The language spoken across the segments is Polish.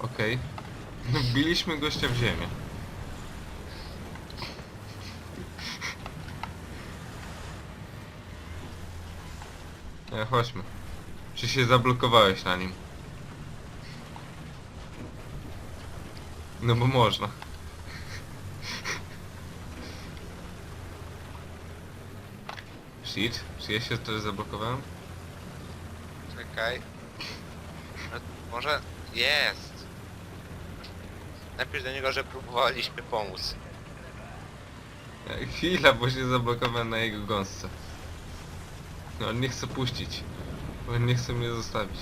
Okej. No, Biliśmy gościa w ziemię. Nie, chodźmy. Czy się zablokowałeś na nim? No bo można. Shit, czy ja się też zablokowałem? Czekaj. Może jest. Napisz do niego, że próbowaliśmy pomóc. E, Chwila, bo się zablokowałem na jego gąsce. No, on nie chce puścić. On nie chce mnie zostawić.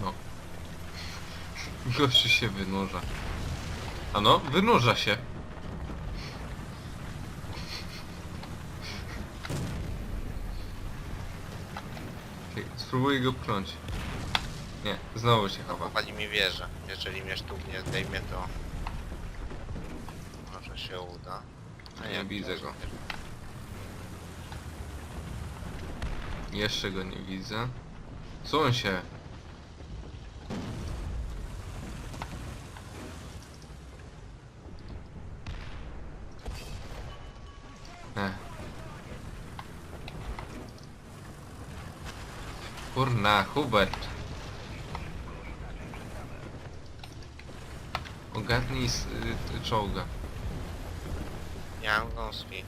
No. Gościu się wynurza. A no, wynurza się. Spróbuję go pchnąć. Nie, znowu się chowa. Chowali mi wieżę. Jeżeli mnie sztuk nie zdejmie, to... Może się uda. A Nie widzę go. Jeszcze go nie widzę. Suń się. Kurna, Hubert. Ogarnij z y, czołga. Nie mam gąski.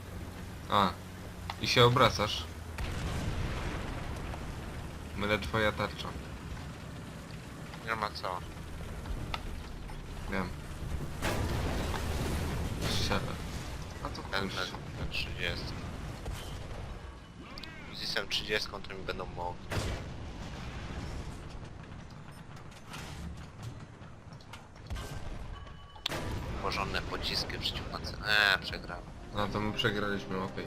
A. I się obracasz. Mylę twoja tarcza. Nie ma co. Wiem. Strzelę. A to chuj. ten 30. Z jestem 30, to mi będą mogli. Porządne pociski przeciwpancerze. Eee, przegrałem. A to my przegraliśmy, okej.